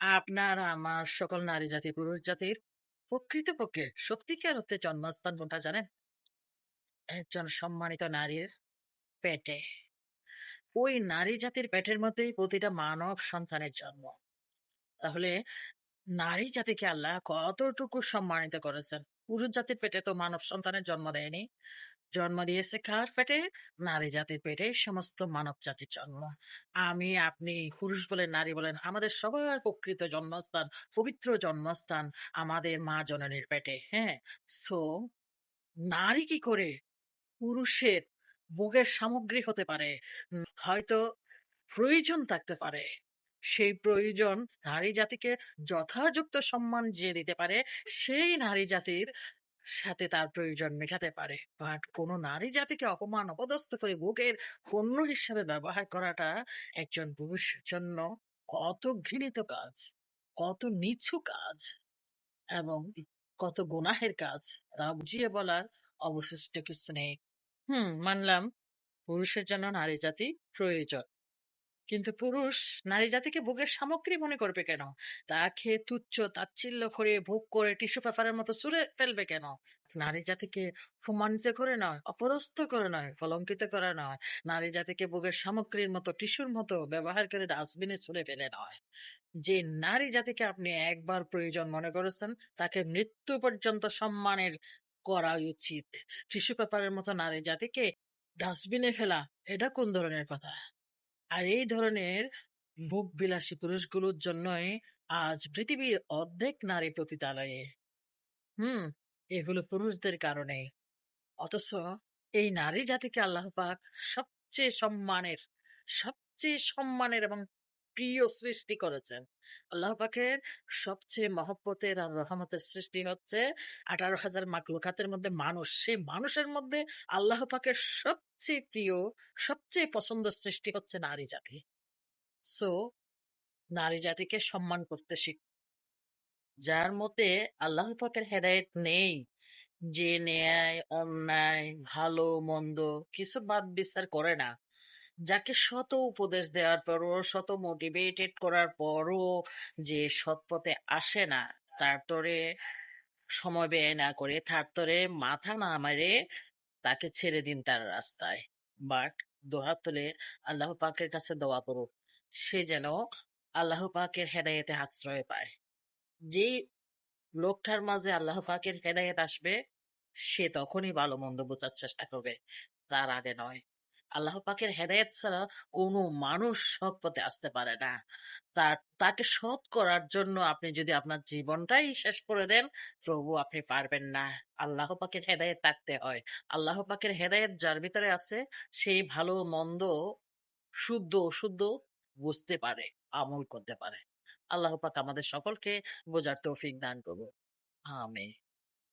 আপনার আমার সকল নারী জাতি, পুরুষ জাতির প্রকৃতপক্ষে সত্যিকার অর্থে জন্মস্থান কোনটা জানেন? একজন সম্মানিত নারীর পেটে। ওই নারী জাতির পেটের মধ্যেই প্রতিটা মানব সন্তানের জন্ম। তাহলে নারী জাতিকে আল্লাহ কতটুকু সম্মানিত করেছেন? পুরুষ জাতির পেটে তো মানব সন্তানের জন্ম দেয়নি। জন্ম দিয়েছে কার পেটে? নারী জাতির পেটে সমস্ত মানব জাতির জন্ম। আমি, আপনি, পুরুষ বলেন, নারী বলেন, আমাদের সবার প্রকৃত জন্মস্থান, পবিত্র জন্মস্থান আমাদের মা জননীর পেটে হ্যাঁ? সো নারী কি করে পুরুষের ভোগের সামগ্রী হতে পারে? হয়তো প্রয়োজন থাকতে পারে। সেই প্রয়োজন নারী জাতিকে যথাযুক্ত সম্মান যে দিতে পারে, সেই নারী জাতির সাথে তার প্রয়োজন মেটাতে পারে। বাট কোনো নারী জাতিকে অপমান, অপদস্থ করে বুকের পণ্য হিসাবে ব্যবহার করাটা একজন পুরুষের জন্য কত ঘৃণিত কাজ, কত নিচু কাজ এবং কত গুনাহের কাজ তা বুঝিয়ে বলার অবশিষ্ট কিছু নেই। হুম, মানলাম পুরুষের জন্য নারী জাতি প্রয়োজন। কিন্তু পুরুষ নারী জাতিকে ভোগের সামগ্রী মনে করবে কেন? তাকে তুচ্ছ তাচ্ছিল্য করে ভোগ করে টিস্যু পেপারের মতো চুরে ফেলবে কেন? নারী জাতিকে সম্মানিত করে নয়, অপদস্থ করে নয়, কলঙ্কিত করে নয়। নারী জাতিকে ভোগের সামগ্রীর মতো, টিস্যুর মতো ব্যবহার করে ডাস্টবিনে ছুড়ে ফেলে নয়। যে নারী জাতিকে আপনি একবার প্রয়োজন মনে করেছেন, তাকে মৃত্যু পর্যন্ত সম্মানের করা উচিত। টিস্যু পেপারের মতো নারী জাতিকে ডাস্টবিনে ফেলা, এটা কোন ধরনের কথা? আর এই ধরনের মুখ বিলাসী পুরুষগুলোর জন্যই আজ পৃথিবীর অর্ধেক নারী পতিতালয়ে। হুম, এগুলো পুরুষদের কারণে অথচ এই নারী জাতিকে আল্লাহ পাক সবচেয়ে সম্মানের সবচেয়ে সম্মানের এবং প্রিয় সৃষ্টি করেছেন। আল্লাহ পাকের সবচেয়ে মহব্বতের আর রহমতের সৃষ্টি হচ্ছে আঠারো হাজার মাকলুকাতের মধ্যে মানুষ। সেই মানুষের মধ্যে আল্লাহ পাকের সবচেয়ে প্রিয়, সবচেয়ে পছন্দের সৃষ্টি হচ্ছে নারী জাতি। সো নারী জাতিকে সম্মান করতে শিখ, যার মধ্যে আল্লাহ পাকের হেদায়েত নেই। যে ন্যায়, অন্যায়, ভালো, মন্দ কিছু বাদ বিচার করে না। যাকে শত উপদেশ দেওয়ার পরও, শত মোটিভেটেড করার পরও যে সৎ পথে আসে না তারপরে সময় ব্যয় না করে, তার তারপরে মাথা না মারে, তাকে ছেড়ে দিন তার রাস্তায়। বাট দোহাত তুলে আল্লাহ পাকের কাছে দোয়া করুক সে যেন আল্লাহ পাকের হেদায়েতে আশ্রয় পায়। যেই লোকটার মাঝে আল্লাহ পাকের হেদায়েত আসবে, সে তখনই ভালো মন্দ বোঝার চেষ্টা করবে, তার আগে নয়। আল্লাহ পাকের হেদায়েত ছাড়া কোনো মানুষ সৎ পথে আসতে পারে না। তার, তাকে সৎ করার জন্য আপনি যদি আপনার জীবনটাই শেষ করে দেন তবু আপনি পারবেন না। আল্লাহ পাকের হেদায়েত থাকতে হয়। আল্লাহ পাকের হেদায়েত যার ভিতরে আছে সেই ভালো, মন্দ, শুদ্ধ অশুদ্ধ বুঝতে পারে, আমল করতে পারে। আল্লাহ পাক আমাদের সকলকে বোঝার তৌফিক দান করব আমিন।